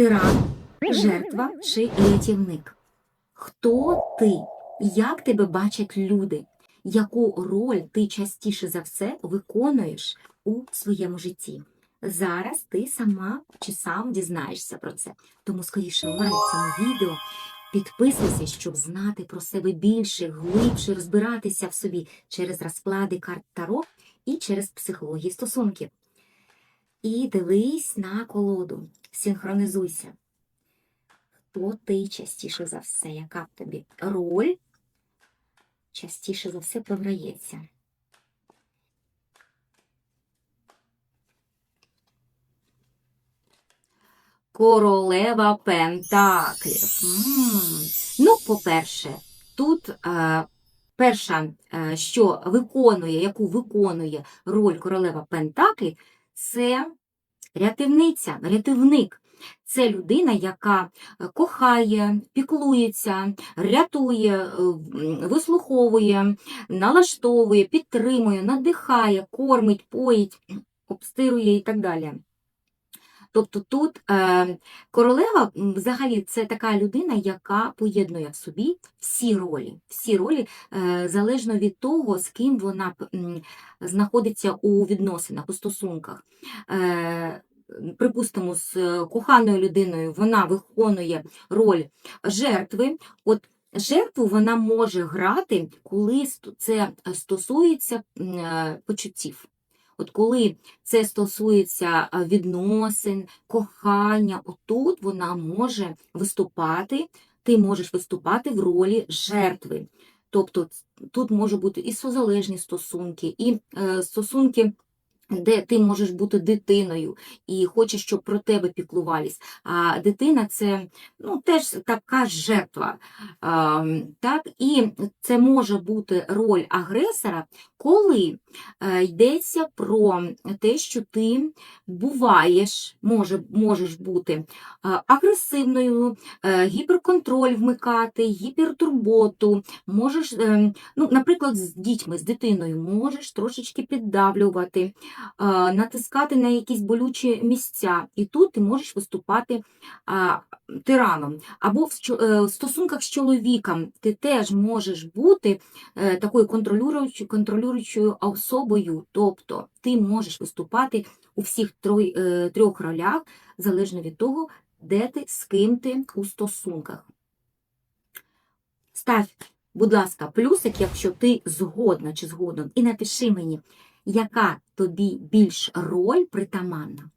тиран, жертва чи рятівник? Хто ти? Як тебе бачать люди? Яку роль ти частіше за все виконуєш у своєму житті? Зараз ти сама чи сам дізнаєшся про це. Тому скоріше лайк цьому відео, підписуйся, щоб знати про себе більше, глибше розбиратися в собі через розклади карт Таро і через психологію стосунків. І дивись на колоду, синхронізуйся. Хто ти частіше за все? Яка в тобі роль частіше за все програється? Королева Пентаклів. Ну, по-перше, тут е, перша, е, що виконує, яку виконує роль королева Пентаклів, це рятівниця, рятівник. Це людина, яка е, кохає, піклується, рятує, е, вислуховує, налаштовує, підтримує, надихає, кормить, поїть, обстирує і так далі. Тобто тут е, королева взагалі це така людина, яка поєднує в собі всі ролі, всі ролі е, залежно від того, з ким вона знаходиться у відносинах, у стосунках. Е, Припустимо, з е, коханою людиною вона виконує роль жертви. От жертву вона може грати, коли це стосується е, почуттів. От коли це стосується відносин, кохання, отут вона може виступати, ти можеш виступати в ролі жертви. Тобто тут можуть бути і созалежні стосунки, і е, стосунки. Де ти можеш бути дитиною і хочеш, щоб про тебе піклувались. А дитина це ну, теж така жертва. А, так? І це може бути роль агресора, коли е, йдеться про те, що ти буваєш, може, можеш бути е, агресивною, е, гіперконтроль вмикати, гіпертурботу, можеш, е, ну, наприклад, з дітьми, з дитиною, можеш трошечки піддавлювати, натискати на якісь болючі місця, і тут ти можеш виступати тираном. Або е, в стосунках з чоловіком ти теж можеш бути е, такою контролюючою, контролюючою особою, тобто ти можеш виступати у всіх е, трьох ролях, залежно від того, де ти, з ким ти у стосунках. Став, будь ласка, плюсик, якщо ти згодна чи згоден, і напиши мені, яка тобі більш роль притаманна.